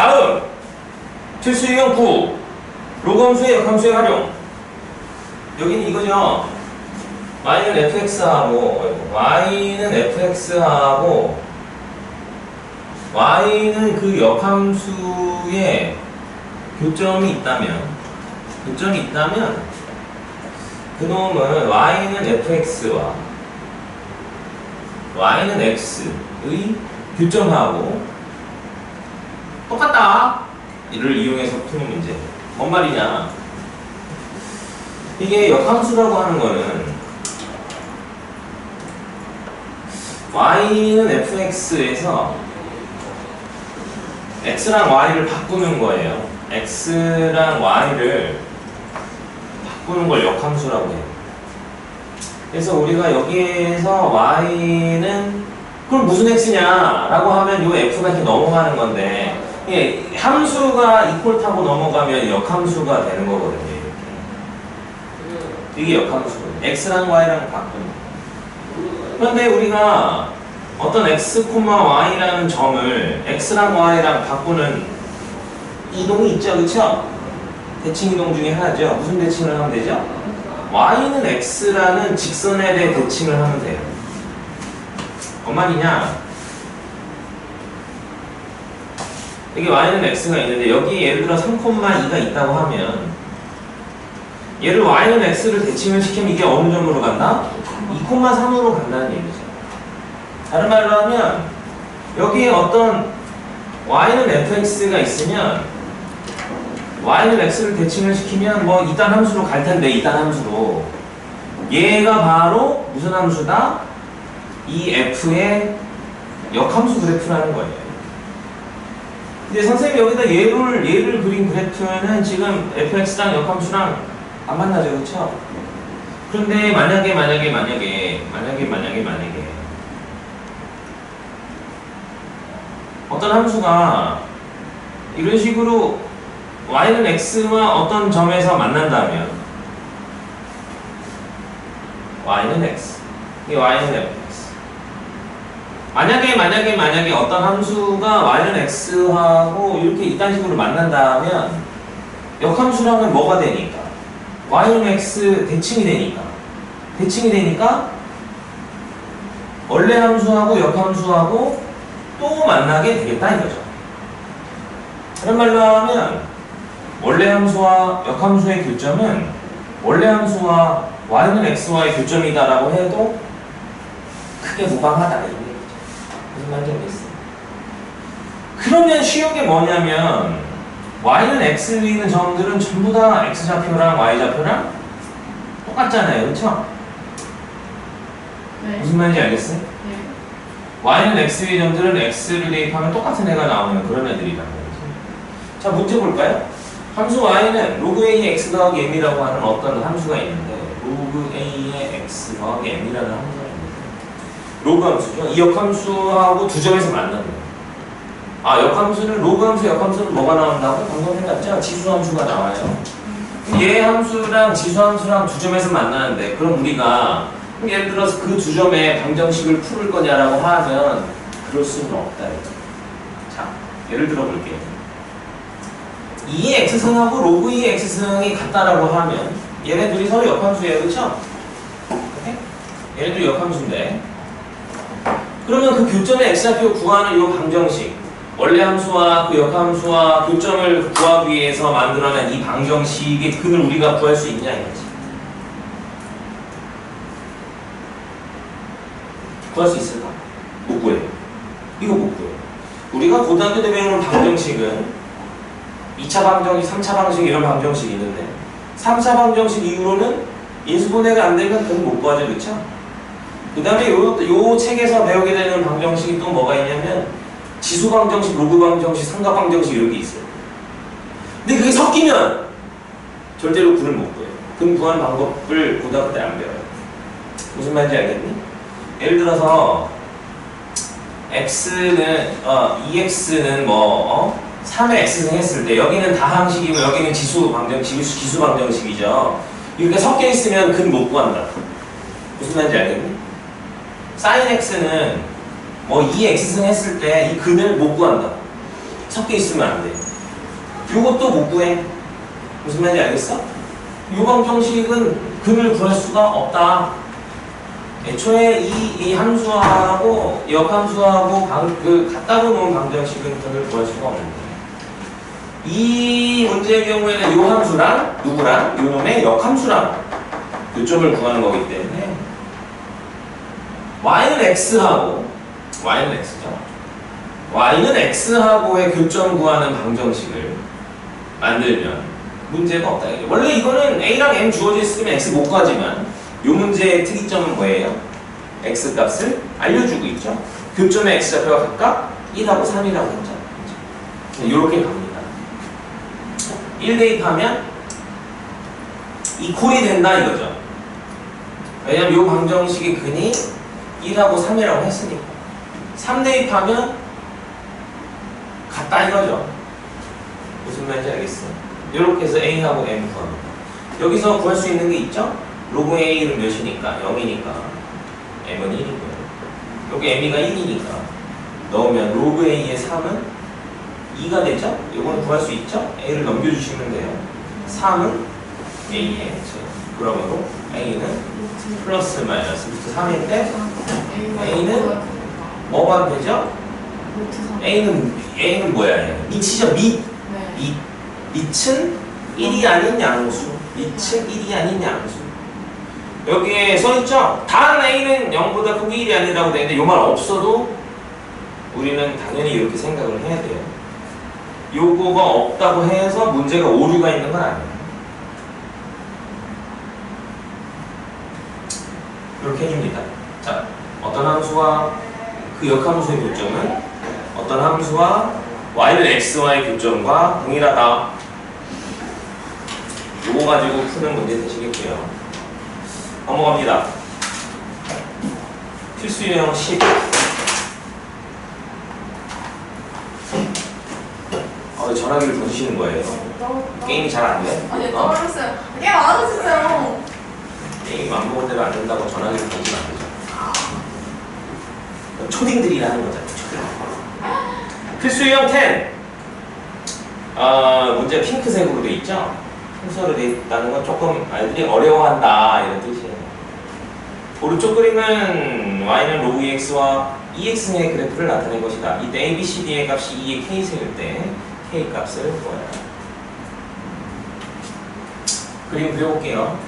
다음 필수 유형 9 로그 함수의 역함수의 활용. 여기는 이거죠. y는 fx하고 y는 fx하고 y는 그 역함수의 교점이 있다면 교점이 있다면 그놈은 y는 fx와 y는 x의 교점하고 똑같다. 이를 이용해서 푸는 문제. 뭔 말이냐? 이게 역함수라고 하는 거는 y는 fx에서 x랑 y를 바꾸는 거예요. x랑 y를 바꾸는 걸 역함수라고 해요. 그래서 우리가 여기에서 y는 그럼 무슨 x냐 라고 하면 이 f가 이렇게 넘어가는 건데 이게 함수가 이퀄 타고 넘어가면 역함수가 되는 거거든요 이게. 역함수거든요. x랑 y랑 바꾸는 거. 그런데 우리가 어떤 x, y라는 점을 x랑 y랑 바꾸는 이동이 있죠 그쵸? 대칭 이동 중에 하나죠. 무슨 대칭을 하면 되죠? y는 x라는 직선에 대해 대칭을 하면 돼요. 뭔 말이냐 여기 y는 x가 있는데 여기 예를 들어 3,2가 있다고 하면 얘를 y는 x를 대칭을 시키면 이게 어느 점으로 간다? 2,3으로 간다는 얘기죠 다른 말로 하면 여기에 어떤 y는 fx가 있으면 y는 x를 대칭을 시키면 뭐 이딴 함수로 갈 텐데 이딴 함수로 얘가 바로 무슨 함수다? 이 f의 역함수 그래프라는 거예요. 근데 선생님이 여기다 얘를 얘를 그린 그래프는 지금 fx랑 역함수랑 안 만나죠, 그렇죠? 그런데 만약에 만약에 만약에 만약에 만약에 만약에 어떤 함수가 이런 식으로 y는 x와 어떤 점에서 만난다면 y는 x 이 y는 fx 만약에 만약에 만약에 어떤 함수가 y는 x하고 이렇게 이딴 식으로 만난다면 역함수라면 뭐가 되니까? y는 x 대칭이 되니까. 대칭이 되니까 원래 함수하고 역함수하고 또 만나게 되겠다 이거죠. 다른 말로 하면 원래 함수와 역함수의 교점은 원래 함수와 y는 x와의 교점이다라고 해도 크게 무방하다 말인지 알겠어요? 그러면 쉬운 게 뭐냐면 y는 x에 있는 점들은 전부 다 x좌표랑 y좌표랑 똑같잖아요. 그렇죠? 네. 무슨 말인지 알겠어요? 네. y는 x의 점들은 x를 대입하면 똑같은 애가 나오는 그런 애들이라는 거죠. 자, 문제 볼까요? 함수 y는 로그 a의 x 더하기 m이라고 하는 어떤 함수가 있는데 로그 a의 x 더하기 m이라는 함수가 로그 함수죠. 이 역함수하고 두 점에서 만나는 거예요. 아, 역함수는 로그 함수, 역함수는 뭐가 나온다고? 방금 생각했죠? 지수 함수가 나와요. 얘 함수랑 지수 함수랑 두 점에서 만나는데 그럼 우리가 예를 들어서 그 두 점의 방정식을 풀을 거냐라고 하면 그럴 수는 없다. 자, 예를 들어 볼게요. 2의 x승하고 로그 2의 x승이 같다라고 하면 얘네 둘이 서로 역함수예요. 그렇죠? 오케이? 얘네들이 역함수인데 그러면 그 교점의 x좌표 구하는 이 방정식 원래 함수와 그 역함수와 교점을 구하기 위해서 만들어낸 이 방정식의 근을 우리가 구할 수 있냐 이거지. 구할 수 있을까? 못 구해요. 이거 못 구해요. 우리가 고등학교 때 배우는 방정식은 2차 방정식, 3차 방정식 이런 방정식이 있는데 3차 방정식 이후로는 인수분해가 안 되면 그건 못 구하죠. 그렇죠? 그 다음에 요, 요 책에서 배우게 되는 방정식이 또 뭐가 있냐면 지수 방정식, 로그 방정식, 삼각 방정식 이런 게 있어요. 근데 그게 섞이면 절대로 근을 못 구해요. 근 구하는 방법을 고등학교 때 안 배워요. 무슨 말인지 알겠니? 예를 들어서 x는 어 2x는 뭐 어? 3의 x승 했을 때 여기는 다항식이고 여기는 지수 방정식, 기수 방정식이죠. 이렇게 섞여 있으면 근 못 구한다. 무슨 말인지 알겠니? Sin x는 뭐 2x승 했을 때 이 근을 못 구한다. 섞여 있으면 안 돼. 요것도 못 구해. 무슨 말인지 알겠어? 요 방정식은 근을 구할 수가 없다. 애초에 이, 이 함수하고 역함수하고 방, 그 갖다 놓은 방정식은 근을 구할 수가 없는데 이 문제의 경우에는 요 함수랑 누구랑 요 놈의 역함수랑 요점을 구하는 거기 때문에 y는 x하고 y는 x죠. y는 x하고의 교점 구하는 방정식을 만들면 문제가 없다. 원래 이거는 a랑 m 주어져 있으면 x 못 가지만 요 문제의 특이점은 뭐예요? x 값을 알려주고 있죠. 교점의 x 좌표가 각각 1하고 3이라고 했죠. 이렇게 갑니다. 1 대입하면 이콜이 된다 이거죠. 왜냐면 요 방정식의 근이 1하고 3이라고 했으니까. 3 대입하면 같다 이거죠. 무슨 말인지 알겠어? 이렇게 해서 A하고 M 구합니다. 여기서 구할 수 있는 게 있죠? 로그 A는 몇이니까? 0이니까 M은 1이고요. 여기 M이가 1이니까 넣으면 로그 A의 3은 2가 되죠? 이건 구할 수 있죠? A를 넘겨주시면 돼요. 3은 A의. 그러므로 A는 플러스 마이너스 루트 3인데 A는 뭐가 되죠? A는 A는 뭐야? 얘? 밑이죠? 밑. 네. 밑. 밑은 1이 아닌 양수. 밑은 1이 아닌 양수. 여기에 써있죠? 단 A는 0보다 크고 1이 아니라고 되는데 요 말 없어도 우리는 당연히 이렇게 생각을 해야 돼요. 요거가 없다고 해서 문제가 오류가 있는 건 아니에요. 이렇게 해줍니다. 자, 어떤 함수와 그 역함수의 교점은 어떤 함수와 y는 x와의 교점과 동일하다. 요거 가지고 푸는 문제 되시겠고요. 넘어갑니다. 필수 유형 10. 어, 전화기를 던지시는 거예요. 게임이 잘 안 돼? 아니 어? 떨어졌어요. 게임 안 하고 있었어요. 게임 안 먹은 대로 안 된다고 전화기를 던지면 안 되죠. 초딩들이라는 거잖아요. 필수 유형 10. 아, 문제 핑크색으로 돼 있죠? 순서로 돼 있다는 건 조금 아이들이 어려워한다 이런 뜻이에요. 오른쪽 그림은 y는 로그 ex와 ex의 그래프를 나타낸 것이다. 이때 a, b, c, d의 값이 2의 k승일 때 k 값을 구해라. 그림 그려볼게요.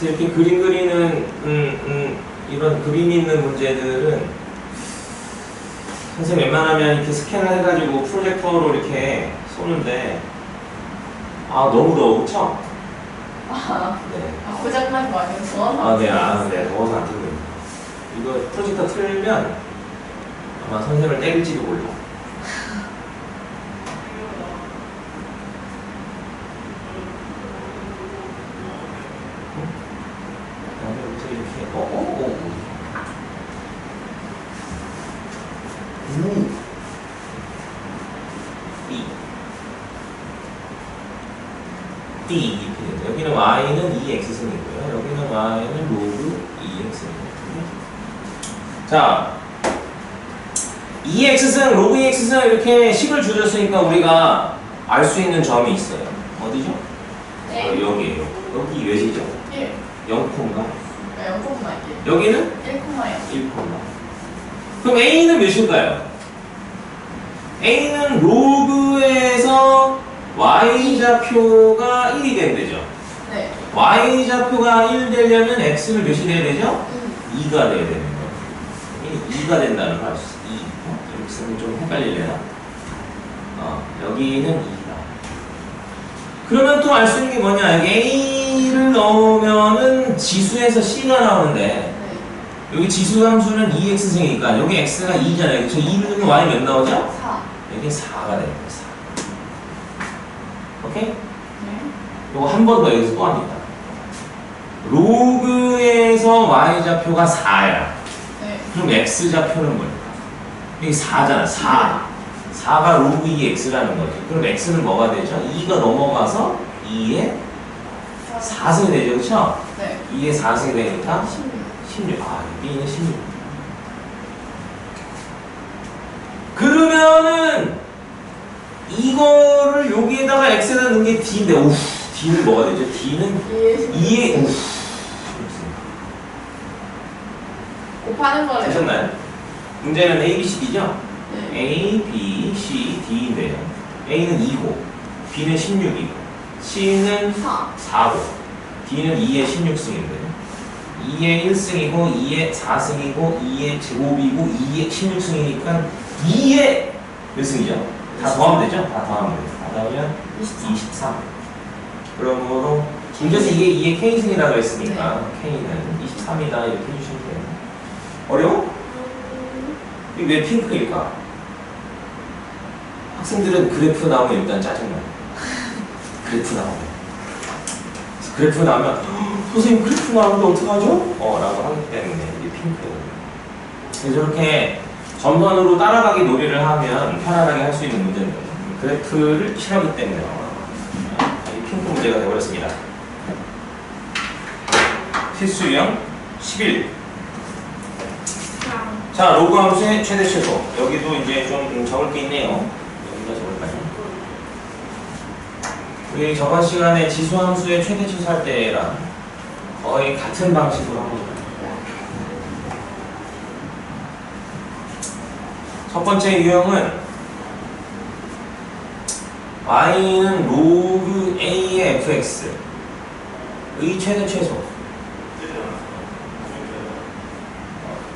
그래서 이렇게 그림 그리는 음, 음, 이런 그림 있는 문제들은 선생님 웬만하면 이렇게 스캔을 해가지고 프로젝터로 이렇게 쏘는데 아 너무 더워 그쵸? 아, 네. 아, 고장난 거 아니에요? 좋아서. 아, 네, 아, 네, 더워서 안 있네. 이거 프로젝터 틀면 아마 선생님을 때릴지도 몰라. 그다음에 여기서 이렇게, 어, 어, 어. 우. 이. D 이렇게 되죠. 여기는 y는 2x승이고요. 여기는 y는 로그 2x승이거든요. 자, 2x승, 로그 2x승 이렇게 식을 줄였으니까 우리가 알 수 있는 점이 있어요. 어디죠? 어, 네. 여기에요. 여기 몇이죠? 1. 0콤가? 네, 0,1. 여기는 1,0. 1콤가. 그럼 a는 몇일까요? a는 로그에서 y좌표가 1이 된대죠. 네. y좌표가 1 되려면 x를 몇이 돼야 되죠? 2. 2가 돼야 되는 거. 2가 된다는 걸 알 수 있어. 2. 어? 이렇게 쓰면 좀 헷갈리려나? 어, 여기는 2다. 그러면 또 알 수 있는 게 뭐냐? 여기 a를 넣으면은 지수에서 c가 나오는데 네. 여기 지수 함수는 2x승이니까 여기 x가 2잖아요. 그쵸? 2를 넣으면 y 몇 나오죠? 4. 여기 4가 됩니다. 4. 오케이? 네. 요거 한 번 더 여기서 또 합니다. 로그에서 y좌표가 4야. 네. 그럼 x좌표는 뭘까? 여기 4잖아, 4. 4가 로그 2x라는 거지. 그럼 x는 뭐가 되죠? 2가 넘어가서 2에 4승이 되죠, 그쵸? 네. 2에 4승이 되니까 16. 16. 아, B는 16. 그러면은 이거를 여기에다가 X에다 넣은 게 D인데, 우 D는 뭐가 되죠? D는 이해 2에, 우 곱하는 거래요. 되셨나요? 문제는 A, B, C, D죠? 네. A, B, C, D인데요. A는 2고, B는 16이고, C는 4. 4고, D는 2에 16승인데, 2에 1승이고, 2에 4승이고, 2에 제곱이고, 2에 16승이니까 2에 몇 승이죠? 다 더하면 되죠? 다 더하면 돼요. 다 더하면 23. 23. 그러므로 문제에서 이게 2의 K승이라고 했으니까 K는 23이다 이렇게 해주시면 돼요. 어려워? 이게 왜 핑크일까? 학생들은 그래프 나오면 일단 짜증나요. 그래프 나오면. 그래프 나오면 "헉, 선생님 그래프 나오는데 어떡하죠? 어 라고 하기 때문에 이게. 그래서 이렇게 점선으로 따라가기 놀이를 하면 편안하게 할 수 있는 문제인데 그래프를 싫어하기 때문에 이 핑크 문제가 되어버렸습니다. 필수 유형 11 자, 로그 함수의 최대 최소. 여기도 이제 좀 적을 게 있네요. 여기다 적을까요? 우리 저번 시간에 지수 함수의 최대 최소 할 때랑 거의 같은 방식으로 합니다. 첫 번째 유형은 y는 로그 a의 fx의 최대 최소.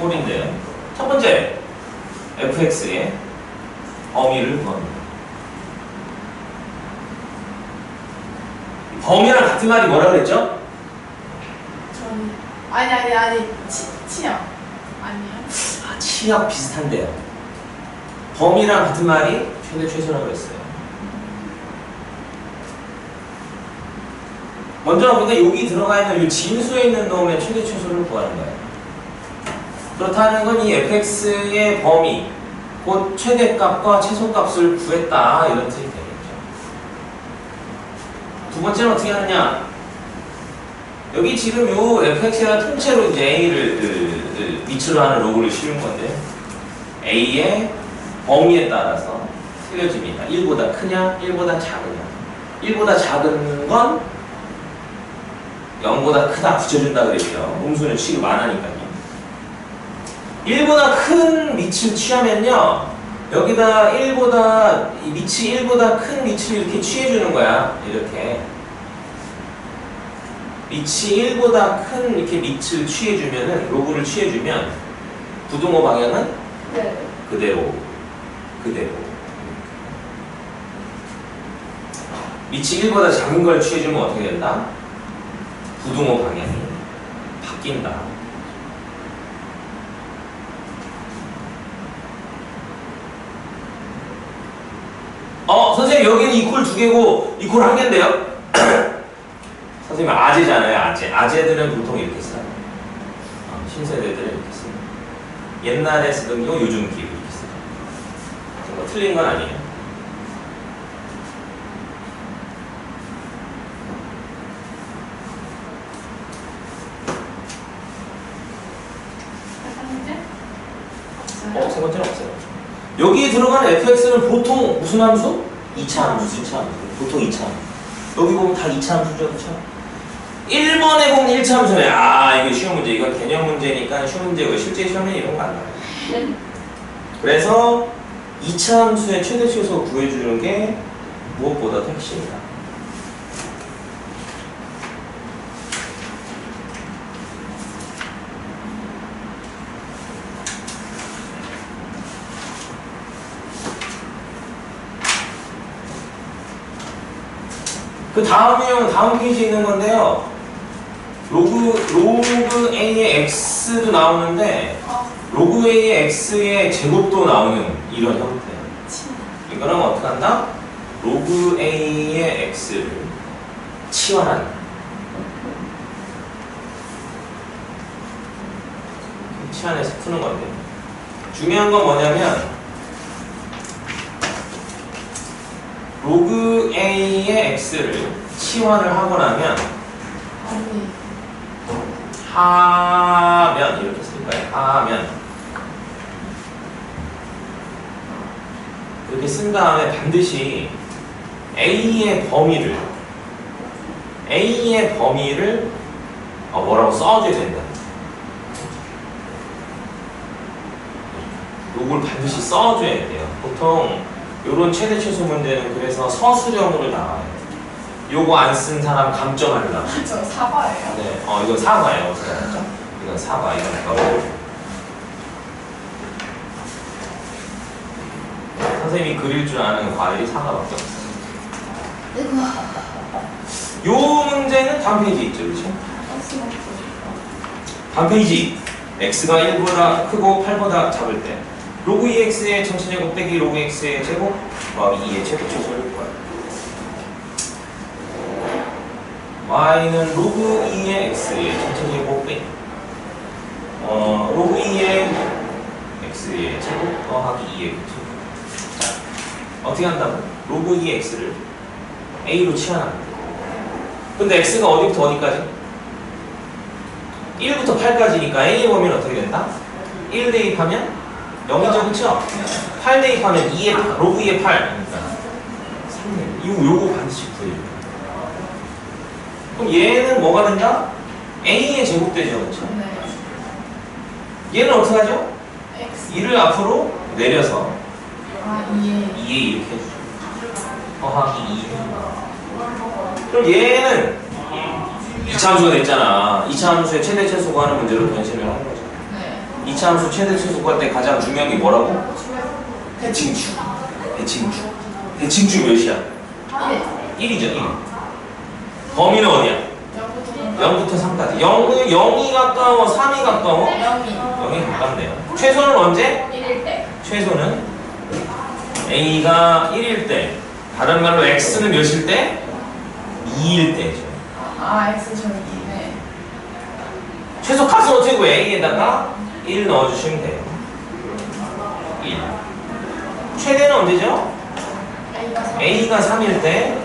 꼴인데 첫 번째 fx의 범위를 구합니다. 범위랑 같은 말이 뭐라 그랬죠? 저는 아니 아니 아니 치 치요. 아니요. 아, 치역 비슷한데요. 범위랑 같은 말이 최대 최소라고 그랬어요. 먼저 근데 여기 들어가 있는 이 진수에 있는 놈의 최대 최소를 구하는 거예요. 그렇다는 건 이 fx의 범위, 곧 최대값과 최소값을 구했다 이런 뜻이 되겠죠. 두 번째는 어떻게 하느냐? 여기 지금 요 fx가 통째로 이제 a를 그, 그 밑으로 하는 로그를 씌운 건데 a의 범위에 따라서 틀려집니다. 1보다 크냐, 1보다 작으냐. 1보다 작은 건 0보다 크다 붙여준다 그랬죠. 음수는 안 하니까요. 1보다 큰 밑을 취하면요. 여기다 1보다, 이 밑이 1보다 큰 밑을 이렇게 취해주는 거야. 이렇게. 밑이 1보다 큰 이렇게 밑을 취해주면은, 로그를 취해주면, 부등호 방향은 네. 그대로, 그대로. 밑이 1보다 작은 걸 취해주면 어떻게 된다? 부등호 방향이 바뀐다. 어, 선생님 여기는 이퀄 두 개고 이퀄 한 개인데요? 선생님 아재잖아요, 아재. 아재들은 보통 이렇게 써요. 어, 신세대들은 이렇게 써요. 옛날에 쓰던 거 요즘 기록 이렇게 써요. 뭐 틀린 건 아니에요. 어, 세 번째는 없어요. 여기에 들어가는 fx는 보통 무슨 함수? 2차 함수, 2차 함수. 보통 2차 함수. 여기 보면 다 2차 함수죠, 그쵸? 1번에 보면 1차 함수네. 아, 이게 쉬운 문제. 이건 개념 문제니까 쉬운 문제고, 실제 시험에 이런 거 안 나와요. 그래서 2차 함수의 최대 최소 구해주는 게 무엇보다도 핵심이다. 그 다음 유형은 다음 페이지에 있는 건데요. 로그, 로그 A의 X도 나오는데, 어, 로그 A의 X의 제곱도 나오는 이런 형태. 치. 이거는 어떻게 한다? 로그 A의 X를 치환한다. 치환해서 푸는 건데. 중요한 건 뭐냐면, 로그 A의 X를 치환을 하고 나면, 하면 이렇게 쓸까요? 하면 이렇게 쓴 다음에 반드시 A의 범위를 A의 범위를 어, 뭐라고 써줘야 된다. 요걸 반드시 써줘야 돼요. 보통 요런 최대 최소 문제는 그래서 서술형으로 나와요. 요거 안 쓴 사람 감점한다. 저 사과예요. 네, 어 이거 사과예요. 그렇죠? 이건 사과, 이건 거. 선생님이 그릴 줄 아는 과일이 사과밖에 없어요. 요 문제는 다음 페이지 있죠, 그렇죠? 다음 페이지 x가 1보다 크고 8보다 작을 때 로그 2x의 전체 제곱 빼기 로그 x의 제곱 더하기 2의 최고 최소를 구하라. y는 로그 2의 x의 전체 제곱 빼기 어, 로그 2의 x의 제곱 더하기 2의 제곱 자, 어떻게 한다고? 로그 2의 x를 a로 치환합니다. 근데 x가 어디부터 어디까지? 1부터 8까지니까 a의 범위는 어떻게 된다? 1 대입하면 0이죠, 그쵸? 8 대입하면 2의 8, 로그 2의 8. 그러니까 3네. 이거 요거 반드시 구해요. 그럼 얘는 뭐가 된다? a의 제곱되죠, 그쵸? 네. 얘는 어떻게 하죠? X. 2를 앞으로 내려서 아, 이해. 2에 이렇게 해주죠. 더하기 2. 그럼 얘는 2차 함수가 됐잖아. 2차 함수의 최대 최소 구하는 문제로 변신을 한 거죠. 네. 2차 함수 최대 최소 구할 때 가장 중요한 게 뭐라고? 대칭축. 대칭축. 대칭축 몇이야? 1. 1이죠, 1. 범위는 어디야? 0부터 0부터 3까지. 0은 0이 가까워, 3이 가까워? 0이. 0이 가깝네요. 최소는 언제? 1일 때. 최소는 a가 1일 때 다른 말로 x는 몇일 때? 2일 때죠. 아, X 저기. 네. 최소 값은 어떻게 구해? a에다가 1 넣어주시면 돼요. 1. 최대는 언제죠? A가 3. a가 3일 때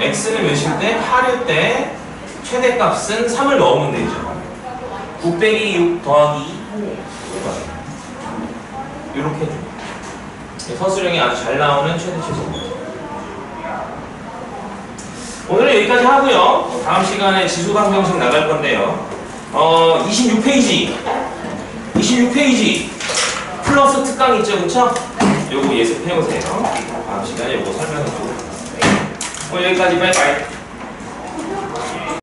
x는 몇일 때? 8일 때 최대값은 3을 넣으면 되죠. 9 빼기 6 더하기 2 이렇게 해줍니다. 서술형이 아주 잘 나오는 최대 최소입니다. 오늘은 여기까지 하고요. 다음 시간에 지수방정식 나갈 건데요. 어, 26페이지. 26페이지. 플러스 특강 있죠, 그쵸? 요거 예습해오세요. 다음 시간에 요거 설명해주고. 오늘 여기까지 빠이빠이.